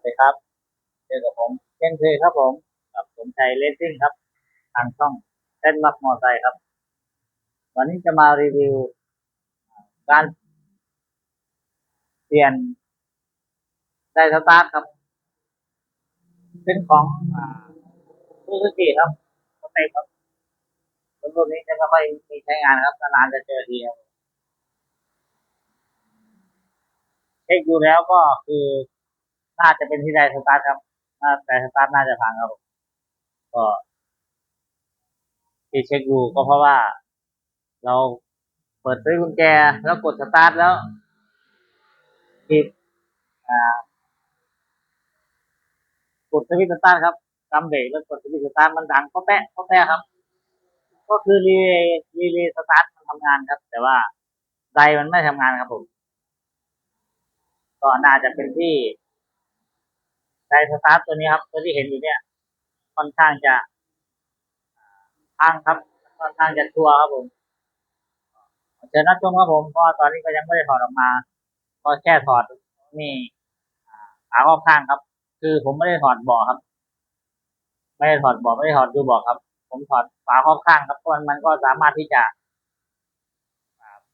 สวัสดีครับเจอกับผมเช่นเคยครับผมกับผมชัยเลสซิ่งครับ ทางช่องเต้นมักมอไซค์ครับ วันนี้จะมารีวิว การเปลี่ยนไดสตาร์ทครับ เป็นของซูซูกิครับสเต็ปครับรุ่นนี้จะไม่ค่อยมีใช้งานครับนานจะเจอทีครับเช็คดูแล้วก็คือ น่าจะเป็นที่ไดสตาร์ทครับน่สตาร์ทน่าจะพังครับก็ที่เช็คดูก็เพราะว่า เราเปิดด้วยกุญแจแล้วกดสตาร์ทแล้วปิดอ่ากดสวิตช์สตาร์ทครับกำเบรกแล้วกดสวิตช์สตาร์ทมันดังก็แปะก็แปะครับ ก็คือรีเลย์รีเลย์สตาร์ทมันทำงานครับ แต่ว่าไดมันไม่ทำงานครับผม ก็น่าจะเป็นที่ ไดสตาร์ทตัวนี้ครับ ตัวที่เห็นอยู่เนี่ย ค่อนข้างจะพังครับ ค่อนข้างจะชัวร์ครับผมเจอนัดชมครับผมเพราะตอนนี้ก็ยังไม่ได้ถอดออกมา ก็แค่ถอดนี่ขาข้อบข้างครับ คือผมไม่ได้ถอดบาะครับ ไม่ได้ถอดบาะไม่ได้ถอดดูบาะครับ ผมถอดฝาครอบข้างครับเพราะมันก็สามารถที่จะ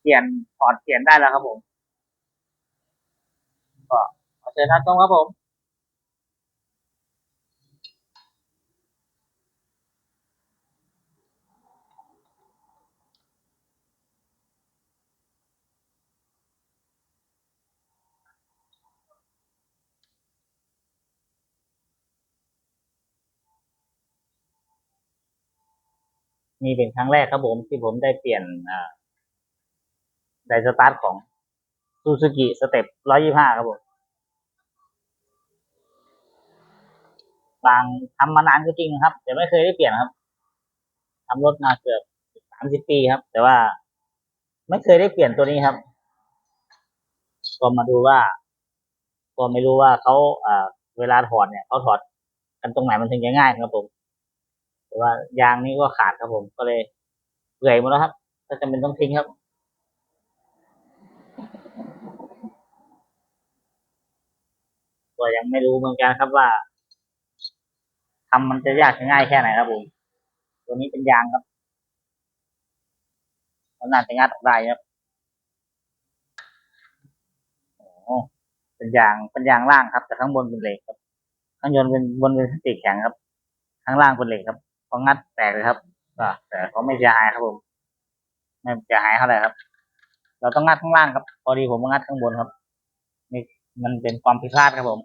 เปลี่ยนถอดเปลี่ยนได้แล้วครับผม ก็ขอเชิญท่านชมครับผม นี่เป็นครั้งแรกครับผมที่ผมได้เปลี่ยนอ่าไดสตาร์ทของซูซูกิสเต็ปร้อยี่ห้าครับผมบางทำมานานก็จริงครับ แต่ไม่เคยได้เปลี่ยนครับทำรถมาเกือบสามสิบปีครับ แต่ว่าไม่เคยได้เปลี่ยนตัวนี้ครับ ก็มาดูว่า ก็ไม่รู้ว่าเขาอ่าเวลาถอดเนี่ยเขาถอดกันตรงไหนมันถึงจะง่ายครับผม แต่ว่ายางนี้ก็ขาดครับผมก็เลยเปื่อยหมดแล้วครับ ก็จำเป็นต้องทิ้งครับ ก็ยังไม่รู้เหมือนกันครับว่าทำมันจะยากจะง่ายแค่ไหนครับผม ตัวนี้เป็นยางครับมันน่าจะงัดออกได้ครับโอ้เป็นยางเป็นยางล่างครับ แต่ข้างบนเป็นเหล็กครับ ข้างยนต์เป็นบนเป็นพลาสติกแข็งครับ ข้างล่างเป็นเหล็กครับ พองัดแตกเลยครับก็แต่เขาไม่เสียหายครับผม ไม่เสียหายเท่าไหร่ครับ เราต้องงัดข้างล่างครับ พอดีผมมางัดข้างบนครับ นี่มันเป็นความผิดพลาดครับผม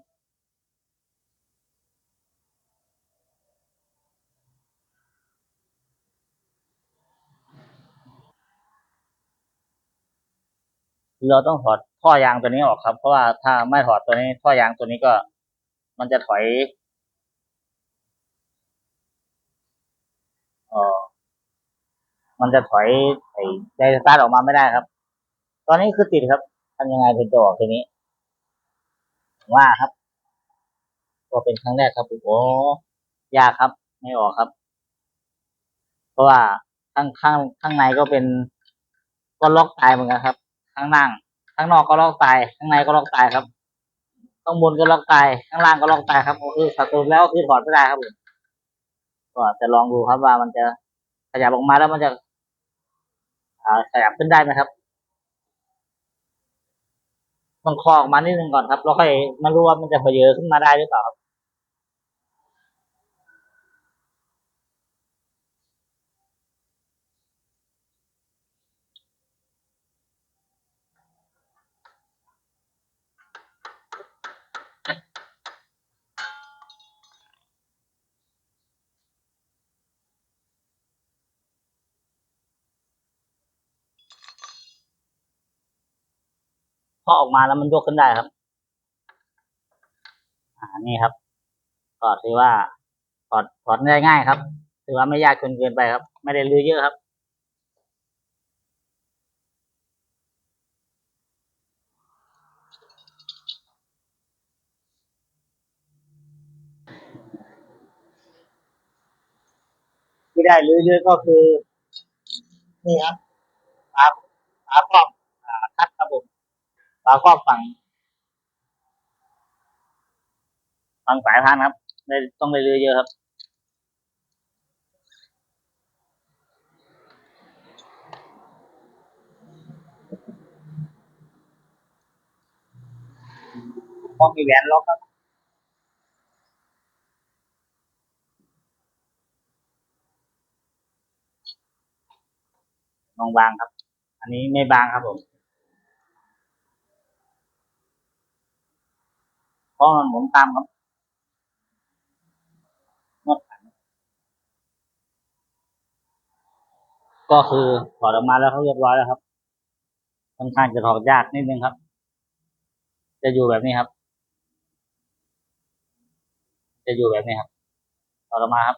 เราต้องถอดท่อยางตัวนี้ออกครับ เพราะว่าถ้าไม่ถอดตัวนี้ท่อยางตัวนี้ก็ มันจะถอยเออ มันจะถอยไอ้ไดสตาร์ทออกมาไม่ได้ครับ ตอนนี้คือติดครับทำยังไงถึงจะออกทีนี้ว่าครับก็เป็นครั้งแรกครับโอ้ยากครับ ไม่ออกครับ เพราะว่าข้างข้างข้างในก็เป็น ก็ล็อกตายเหมือนกันครับ ข้างล่างข้างนอกก็ล็อกตาย ข้างในก็ล็อกตายครับ ข้างบนก็ล็อกตาย ข้างล่างก็ล็อกตายครับก็คือสัตว์แล้วก็คือถอดไม่ได้ครับผมก็จะลองดูครับว่ามันจะขยับออกมาแล้วมันจะ ขยับขึ้นได้ไหมครับต้องคลอออกมานิดนึงก่อนครับแล้วค่อยมารู้ว่ามันจะเพเยอขึ้นมาได้หรือเปล่าครับ พอออกมาแล้วมันยกขึ้นได้ครับ อ่านี่ครับก็ถือว่าถอดถอดได้ง่ายครับถือว่าไม่ยากจนเกินไปครับ ไม่ได้ลื้อเยอะครับ ที่ได้ลื้อเยอะก็คือ นี่ครับฝาฝาครอบอ่าคัดรับผ มฝาครอบฝั่งบางสายพันธุ์ครับได้ต้องได้รื้อเยอะครับพอมีแหวนล็อกครับลองบางครับ อันนี้ไม่บางครับผม เพ ราะมันหมุนตามครับนวดขันก็คือถอดออกมาแล้วเขาเรียบร้อยแล้วครับค่อนข้างจะถอดยากนิดนึงครับ จะอยู่แบบนี้ครับ จะอยู่แบบนี้ครับถอดออกมาครับ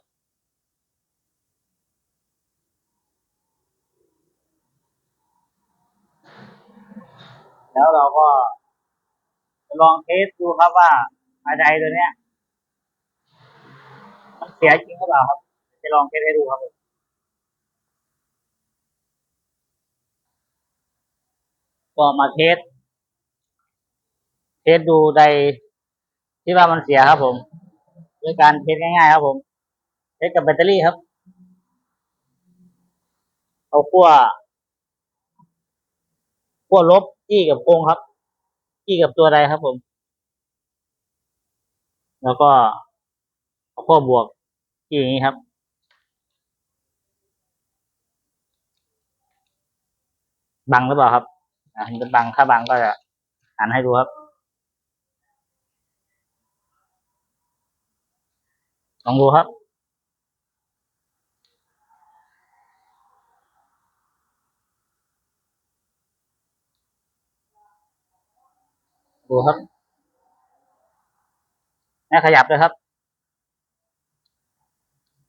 แล้วเราก็ ลองเทสดูครับว่าไอใดตัวเนี้ย มันเสียจริงหรือเปล่าครับ จะลองเทสให้ดูครับก็มาเทส เทสดูใดที่ว่ามันเสียครับผม ด้วยการเทสง่ายๆครับผม เทสกับแบตเตอรี่ครับ เอาขั้วขั้วลบจี้กับโกงครับ จี้กับตัวใดครับผม แล้วก็เอาขั้วบวกจี้อย่างนี้ครับ บังหรือเปล่าครับอ่ามันจะบังถ้าบังก็จะหันให้ดูครับลองดูครับ ดูครับแม่ขยับเลยครับ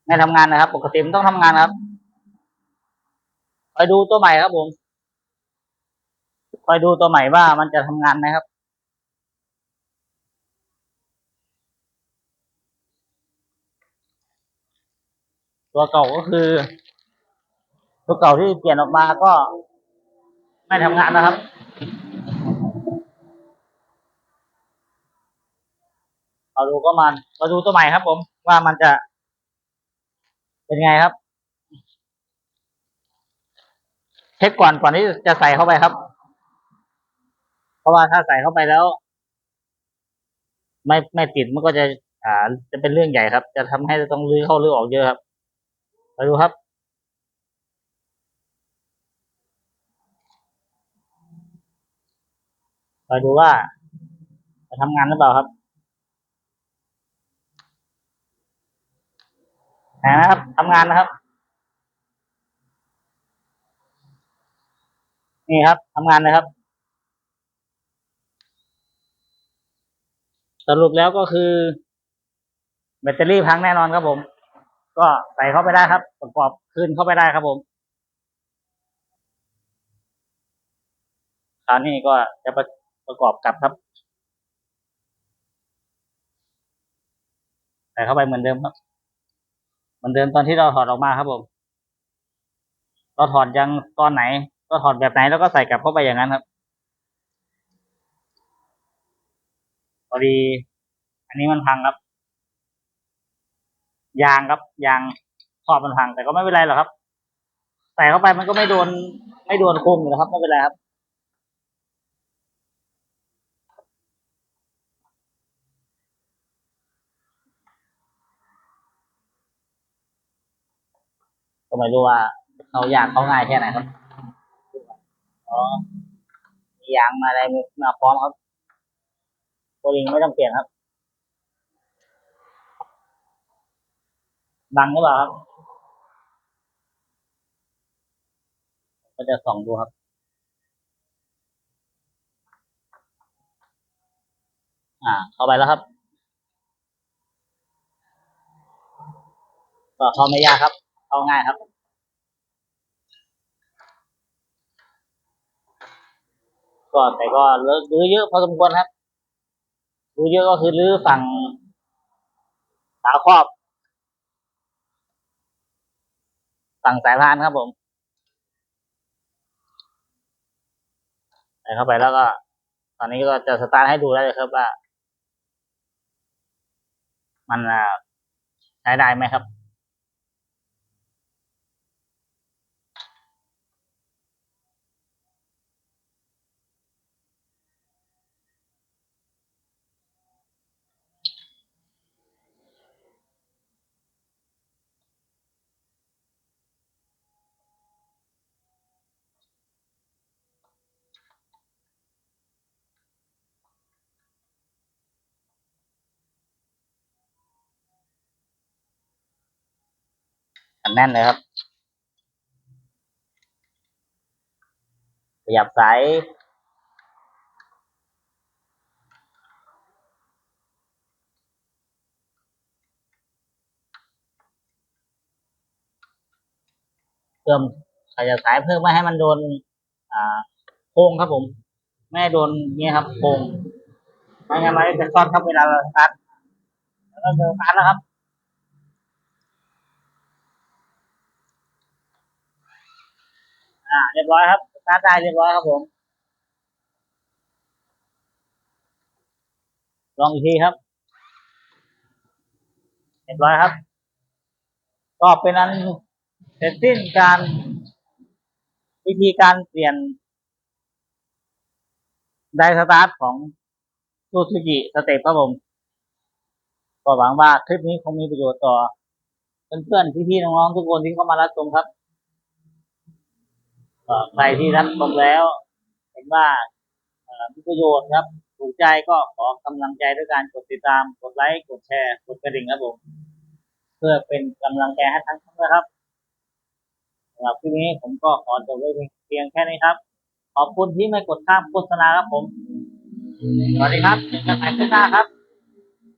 แม่ทำงานนะครับ ปกติมันต้องทำงานครับคอยดูตัวใหม่ครับผมคอยดูตัวใหม่ว่ามันจะทำงานไหมครับตัวเก่าก็คือ ตัวเก่าที่เปลี่ยนออกมาก็ไม่ทำงานนะครับ เราดูก็มัน เราดูตัวใหม่ครับ ผม ว่ามันจะ เป็นไงครับ เช็คก่อนก่อนที่จะใส่เข้าไปครับ เพราะว่าถ้าใส่เข้าไปแล้ว ไม่ไม่ติดมันก็จะ อ่า จะเป็นเรื่องใหญ่ครับ จะทำให้ต้องรื้อเข้ารื้อออกเยอะครับมาดูครับมาดูว่าจะทำงานหรือเปล่าครับ นะครับทำงานนะครับ นี่ครับทำงานนะครับ สรุปแล้วก็คือ แบตเตอรี่พังแน่นอนครับผม ก็ใส่เข้าไปได้ครับ ประกอบคืนเข้าไปได้ครับผมคราวนี้ก็จะประประกอบกลับครับใส่เข้าไปเหมือนเดิมครับ มือนเดิมตอนที่เราถอดออกมาครับผม เราถอดยังตอนไหน ก็ถอดแบบไหนแล้วก็ใส่กลับเข้าไปอย่างนั้นครับพอดี อันนี้มันพังครับ ยางครับ ยางขอบมันพังแต่ก็ไม่เป็นไรหรอกครับ ใส่เข้าไปมันก็ไม่โดน ไม่โดนโครงอยู่นะครับไม่เป็นไรครับ ก็ไม่รู้ว่าเขาอยากเขาง่ายแค่ไหนครับอ๋อมียางมาอะไรมาพร้อมครับโบลิงไม่ต้องเปลี่ยนครับ บังหรือเปล่าครับก็จะส่องดูครับอ่าเข้าไปแล้วครับ ก็เข้าไม่ยากครับ เข้าง่ายครับก็แต่ก็รื้อเยอะพอสมควรครับรื้อเยอะก็คือรื้อฝั่งสาครอบ ฝั่งสายพานครับผมใส่เข้าไปแล้วก็ ตอนนี้ก็จะสตาร์ทให้ดูได้เลยครับว่า มันใช้ได้ไหมครับ อันแน่นเลยครับ ขยับสายเพิ่มขยับสายเพิ่มไม่ให้มันโดน อ่าโค้งครับผม ไม่โดนเงี้ยครับโค้งไม่งั้นมันจะซ่อนครับเวลาเราตาร์ทแล้วก็เดินสตาร์ทแล้วครับ อ่า เรียบร้อยครับสตาร์ทได้เรียบร้อยครับผม ลองอีกทีครับ เรียบร้อยครับ ก็เป็นอันเสร็จสิ้นการวิธีการเปลี่ยนไดสตาร์ทของซูซูกิสเต็ปครับผม ก็หวังว่าคลิปนี้คงมีประโยชน์ต่อเพื่อนๆพี่ๆน้องๆทุกคนที่เข้ามารับชมครับ ใครที่รับชมแล้ว เห็นว่ามีประโยชน์ครับถูกใจก็ขอกำลังใจด้วยการกดติดตาม กดไลค์ กดแชร์ กดกระดิ่งครับผม เพื่อเป็นกำลังใจให้ทั้งท่านนะครับสำหรับคลิปนี้ผมก็ขอจบไว้เพียงแค่นี้ครับ ขอบคุณที่ไม่กดข้ามโฆษณาครับผม สวัสดีครับเจอกันใหม่คลิปหน้าครับ